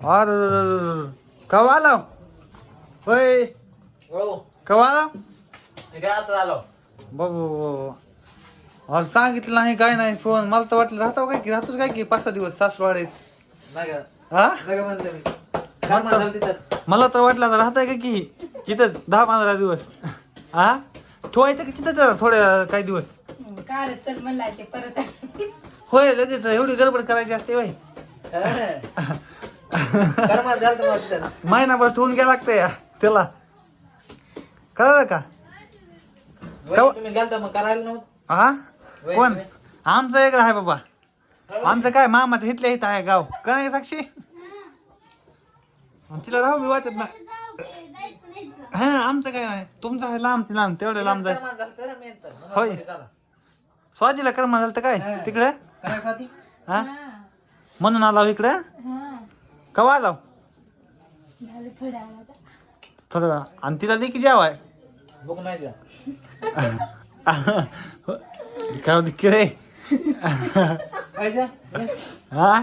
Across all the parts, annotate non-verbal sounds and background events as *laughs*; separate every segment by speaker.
Speaker 1: अरे कवा आला? होय कवा आला? बाबू अरे सांगितलं नाही काय नाही फोन. मला तर वाटलं राहतो काय की राहतोच काय की पाच सहा दिवस
Speaker 2: का?
Speaker 1: हा? मला तर वाटलं आता राहताय का की तिथं दहा पंधरा दिवस. हा? ठेवायचं की तिथं जरा थोड्या काही दिवस?
Speaker 3: काल चल म्हणला ते परत.
Speaker 1: होय लगेच एवढी गडबड करायची असते होय. *laughs* महिनाभर ठेवून घ्या लागतंय त्याला. कळलं का? हा कोण? आमचं एक आहे बाबा. आमचं काय मामाचं इथल्या इथं आहे गाव. कळ का साक्षी? तिला राहू बी वाटत ना हा आमचं काय नाही. तुमचं आहे लांबची लांब तेवढं लांब जायचं.
Speaker 2: मी
Speaker 1: होय. स्वाजीला कर्म झालं तर काय?
Speaker 2: हा.
Speaker 1: तिकडे? हा? म्हणून आला इकडे?
Speaker 3: हा.
Speaker 1: कवा आला?
Speaker 3: झालं थोड्या वेळात.
Speaker 1: थोडं आणि तिला दे की जेवाय.
Speaker 2: नाही द्या. *laughs*
Speaker 1: काय होती की रे?
Speaker 2: काय द्या?
Speaker 1: हा?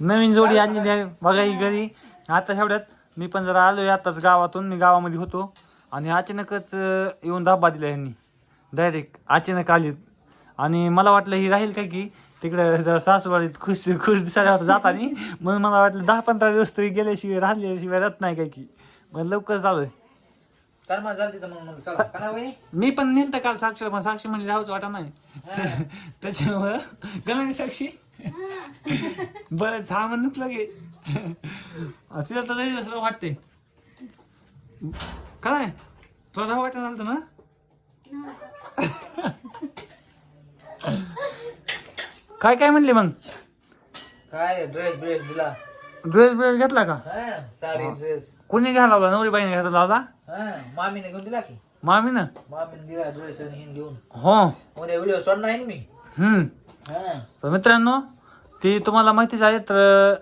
Speaker 1: नवीन जोडी आणलेली आहे बघा ही घरी. आता शेवट्यात मी पण जरा आलोय आताच गावातून. मी गावामध्ये होतो. आणि अचानकच अं, येऊन धाबा दिला यांनी. डायरेक्ट अचानक आलीत आणि मला वाटलं ही राहील काय की तिकडे जरा सासवाडीत खुश खुश दिसायला होतं जातानी? म्हणून मला वाटलं दहा पंधरा दिवस तरी गेल्याशिवाय राहिल्याशिवाय राहत नाही काय की. मग लवकर चालू
Speaker 2: कर्मात झालं तिथं म्हणून. चला. करा वहिनी?
Speaker 1: मी पण नेलतं काल साक्षी पण साक्षी म्हणजे राहूच वाटा नाही.
Speaker 2: हा.
Speaker 1: त्याच्यामुळं गणा साक्षी. बरं हा म्हणूनच लगे. तिला तर लई दुसरं वाटते. काय तुला राहू वाटत झालं ना? *laughs* काय काय म्हणले मग?
Speaker 2: काय ड्रेस ब्रेस दिला.
Speaker 1: ड्रेस ब्रेस घेतला का?
Speaker 2: हा साडी ड्रेस
Speaker 1: कोणी घ्यायला लावला नवरी बाईने घ्यायला लावला
Speaker 2: हा मामीने घेऊन दिला की.
Speaker 1: मामीनं?
Speaker 2: मामीने दिला ड्रेस आणि हिन घेऊन
Speaker 1: हो.
Speaker 2: उद्या व्हिडिओ सोडणार आहे ना मी.
Speaker 1: हम्म.
Speaker 2: हा.
Speaker 1: तर मित्रांनो ती तुम्हाला माहितीच आहे तर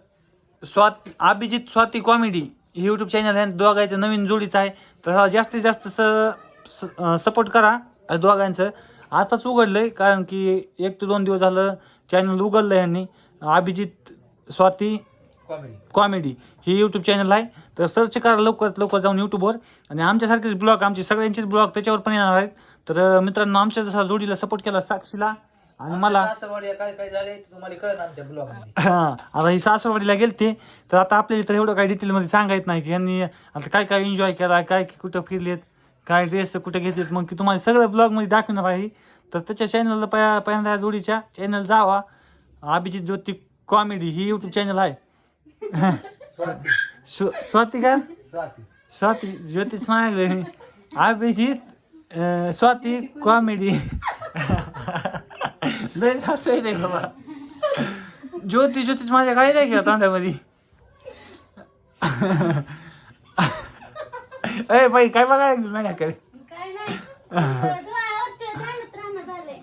Speaker 1: स्वात अभिजित स्वाती कॉमेडी ही यूट्यूब चॅनल आहे. दोघांचं नवीन जोडीचं आहे. तर ह्याला जास्तीत जास्त स सपोर्ट करा. दोघांचं. आताच उघडलंय कारण की एक ते दोन दिवस झालं चॅनल उघडलं यांनी. अभिजित स्वाती
Speaker 2: कॉमेडी
Speaker 1: ही यूट्यूब चॅनल आहे. तर सर्च करा लवकरात लवकर जाऊन यूट्यूबवर आणि आमच्यासारखेच ब्लॉग आमचे सगळ्यांचेच ब्लॉग त्याच्यावर पण येणार आहेत. तर मित्रांनो आमच्या जसा जोडीला सपोर्ट केला साक्षीला आणि मला
Speaker 2: सासरवाडी काय काय झाले ते तुम्हाला कळत आमच्या ब्लॉगमध्ये. *laughs*
Speaker 1: हा आता ही सासरवाडीला गेलते. तर आता आपल्याला तर एवढं काही डिटेलमध्ये सांगा येत नाही. की यांनी आता काय काय एन्जॉय केला काय कुठं फिरलेत काय ड्रेस कुठे घेतलेत मग की तुम्हाला सगळं ब्लॉगमध्ये दाखवणार आहे. तर त्याच्या चॅनलला पया पहिल्यांदा जोडीच्या चॅनल जावा. अभिजित ज्योती कॉमेडी ही यूट्यूब चॅनल आहे.
Speaker 2: स्वाती.
Speaker 1: स्व- स्वाती का?
Speaker 2: स्वाती.
Speaker 1: ज्योती म्हणाले अभिजित अं, स्वाती कॉमेडी लय येते बाबा. ज्योती ज्योतीच माझ्या काय नाही का तोंडामध्ये अय बाई काय बघायला लागली माझ्याकडे?
Speaker 3: काय नाही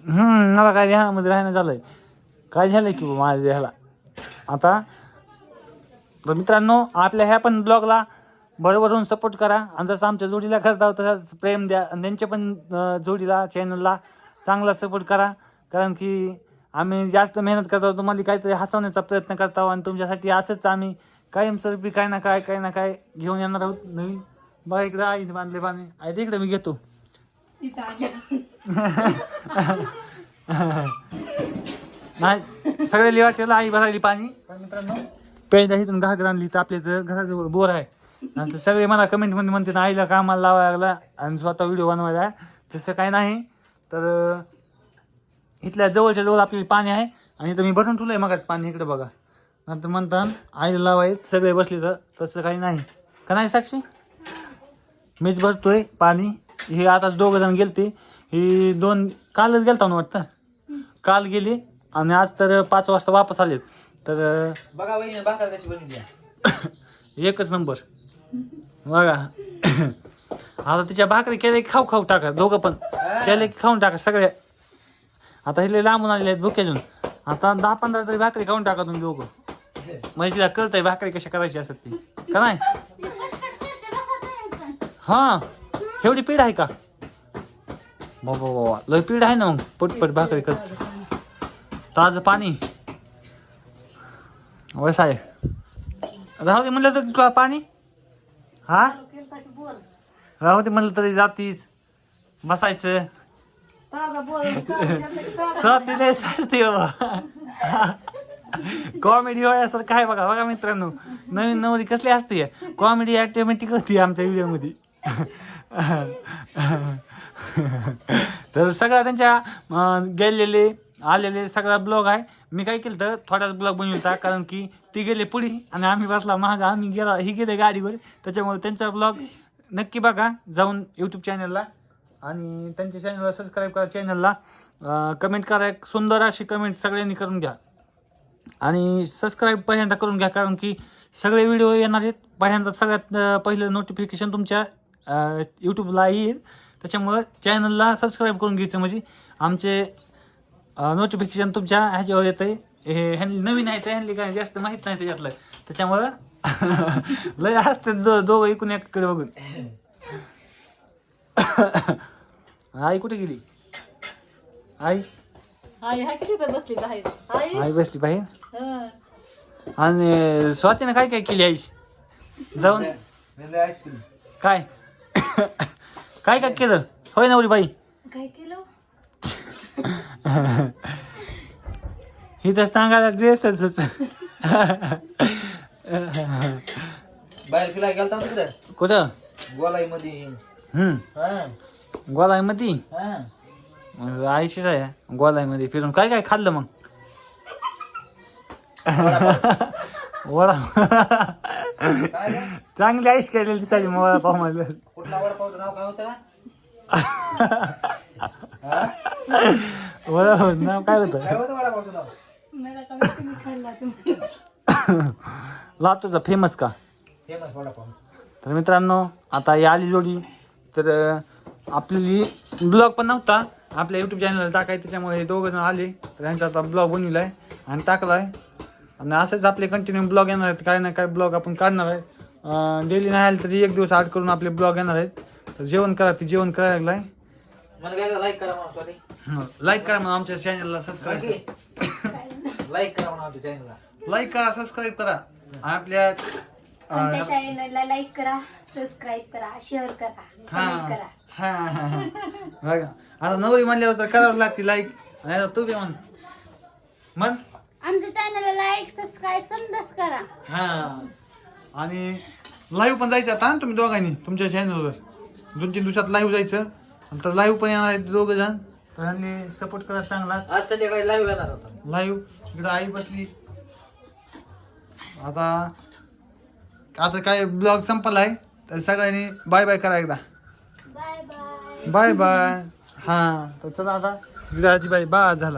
Speaker 1: हम्म मला काय ध्यानामध्ये राहणं झालंय. काय झालंय की बुवा माझ्या देहाला? आता तर मित्रांनो आपल्या ह्या पण ब्लॉगला बरोबरून सपोर्ट करा. आणि जसं आमच्या जोडीला करता तसंच प्रेम द्या. आणि त्यांच्या पण जोडीला चॅनलला चांगला सपोर्ट करा. कारण की आम्ही जास्त मेहनत करतो तुम्हाला काहीतरी हसवण्याचा प्रयत्न करतो आणि तुमच्यासाठी असंच आम्ही कायमस्वरूपी काय ना काय काय ना काय घेऊन येणार आहोत. नवीन बघा इकडं आईने बांधले बांधले आहे तिकडे मी घेतो. *laughs* नाही सगळे लिवा त्याला आई भरायली पाणी. पण मित्रांनो पेळदा इथून घागर आणली तर आपल्या इथं घराजवळ बोर आहे. नंतर सगळे मला कमेंटमध्ये म्हणते ना आईला कामाला लावायला लागला आणि स्वतः व्हिडिओ बनवायला आहे. तसं काही नाही. तर इथल्या जवळच्या जवळ आपल्याला पाणी आहे. आणि इथं मी भरून ठेवलंय मगाच पाणी इकडे बघा. नंतर म्हणतात आईला लावाय सगळे बसले तर तसं काही नाही. का नाही साक्षी? मीच भरतोय पाणी. हे आता दोघं जण गेलते. ही दोन कालच गेलता ना वाटतं. काल गेली आणि आज तर पाच वाजता वापस आलेत. तर
Speaker 2: बघा वहिनी भाकर कशी बनवली आहे. *coughs*
Speaker 1: एकच नंबर. बघा. *coughs* आता तिच्या भाकरी केले की खाऊ खाऊ टाका. दोघं पण. केले की खाऊन टाका सगळे. आता हे लय लांबून आलेले आहेत भुक्याजून आता दहा पंधरा तरी भाकरी खाऊन टाका तुम्ही दोघं. म्हणजे तिला कळतंय भाकरी कशा करायची असतात ती. का नाही? *laughs* हा. एवढी पीड आहे का? बाबा बाबा लय पीड आहे ना मग. पटपट भाकरी करत. ताज पाणी. वस आहे राहू दे म्हणलं तर तुला पाणी. हा? राहू दे म्हणलं तरी जातीस. बसायचं. स्वातीला सारते बाबा. कॉमेडी होयासारखं काय बघा बघा मित्रांनो. नवीन नवरी कसली असते कॉमेडी ॲटोमॅटिक होती आमच्या व्हिडिओमध्ये *laughs* तर सगळा त्यांच्या गेलेले आलेले सगळा ब्लॉग आहे. मी काय केलं तर थोडाच ब्लॉग बनवता कारण की ती गेले पुढे आणि आम्ही बसला महाग आम्ही गेला ही गेले गाडीवर. त्याच्यामुळे त्यांचा ब्लॉग नक्की बघा. जाऊन यूट्यूब चॅनलला आणि त्यांच्या चॅनलला सबस्क्राईब करा चॅनलला कमेंट करा. एक सुंदर अशी कमेंट सगळ्यांनी करून घ्या. आणि सबस्क्राईब पहिल्यांदा करून घ्या कारण की सगळे व्हिडिओ येणार आहेत. पहिल्यांदा सगळ्यात पहिलं नोटिफिकेशन तुमच्या यूट्यूबला येईल त्याच्यामुळं चॅनलला सबस्क्राईब करून घ्यायचं म्हणजे आमचे नोटिफिकेशन तुमच्या ह्याच्यावर येतं आहे हे ह्यांनी नवीन आहे तर ह्यांनी काय जास्त माहीत नाही त्याच्यातलं त्याच्यामुळं लय असते दो दोघं एकूण एकाकडे बघून आई कुठे गेली आई
Speaker 4: आई हा किती बसली बाहेर आई
Speaker 1: आई बसली बाहेर
Speaker 4: हं.
Speaker 1: आणि स्वातीनं काय काय केली आईश जाऊन
Speaker 2: आईस्क्रीम
Speaker 1: काय काय काय केलं? होय नवरी बाई.
Speaker 3: काय केलं?
Speaker 1: ही तर सांगायला ड्रेस
Speaker 2: बाहेर फिरायला गेलता ना तिकडे?
Speaker 1: कुठं?
Speaker 2: गोलाई मध्ये
Speaker 1: हम्म.
Speaker 2: हा.
Speaker 1: गोलाईमध्ये?
Speaker 2: हा.
Speaker 1: आईशीच आहे गोलाईमध्ये फिरून. काय काय खाल्लं मग? वडा? चांगली आईश केलेली वडापावमध्ये
Speaker 2: कुठला वडापावचं नाव काय होतं? हा?
Speaker 1: वडापाव नाव काय होतं?
Speaker 2: काय होतं वडापावचं नाव?
Speaker 3: मला कमीत कमी खाल्ला तुम्ही
Speaker 1: लातूरचा फेमस का?
Speaker 2: फेमस वडापाव
Speaker 1: तर मित्रांनो आता ही आली जोडी. तर अं, आपली ब्लॉग पण नव्हता. आपल्या यूट्यूब चॅनलला टाकाय त्याच्यामुळे हे दोघं जण आले. तर यांचा आता ब्लॉग बनविला आहे आणि टाकला आहे आणि असंच आपले कंटिन्यू ब्लॉग येणार आहेत. काय ना काय ब्लॉग आपण काढणार आहे. डेली नाही आले तरी एक दिवस आठ करून आपले ब्लॉग येणार आहेत. तर जेवण करा ती जेवण करायला लागलाय
Speaker 2: मला काय लाईक करा म्हणा सॉरी
Speaker 1: लाईक करा म्हणून आमच्या चॅनलला सबस्क्राईब
Speaker 2: लाईक करा. म्हणा आमच्या चॅनलला
Speaker 1: लाईक करा सबस्क्राईब करा. आपल्या
Speaker 3: आमच्या चॅनलला लाईक करा सबस्क्राईब करा शेअर करा
Speaker 1: हा.
Speaker 3: करा.
Speaker 1: हा हा हा. बघा. आता नवरी म्हणल्यावर तर करावं लागते लाईक आणि आता तू बी म्हण. म्हण.
Speaker 3: आमच्या चॅनलला लाईक सबस्क्राईब समजाच करा.
Speaker 1: हा. आणि लाईव्ह पण जायचं आता ना तुम्ही दोघांनी तुमच्या चॅनलवर दोन तीन दिवसात लाईव्ह जायचं. तर लाईव्ह पण येणार आहेत दोघं जण तर यांनी सपोर्ट करा चांगला.
Speaker 2: आज संध्याकाळी लाईव्ह येणार होता.
Speaker 1: लाईव्ह इकडं आई बसली. आता आता काय ब्लॉग संपला आहे तर सगळ्यांनी बाय बाय करा एकदा.
Speaker 3: बाय बाय
Speaker 1: बाय बाय हा तर चला आता. विराजी बाई बा झाला.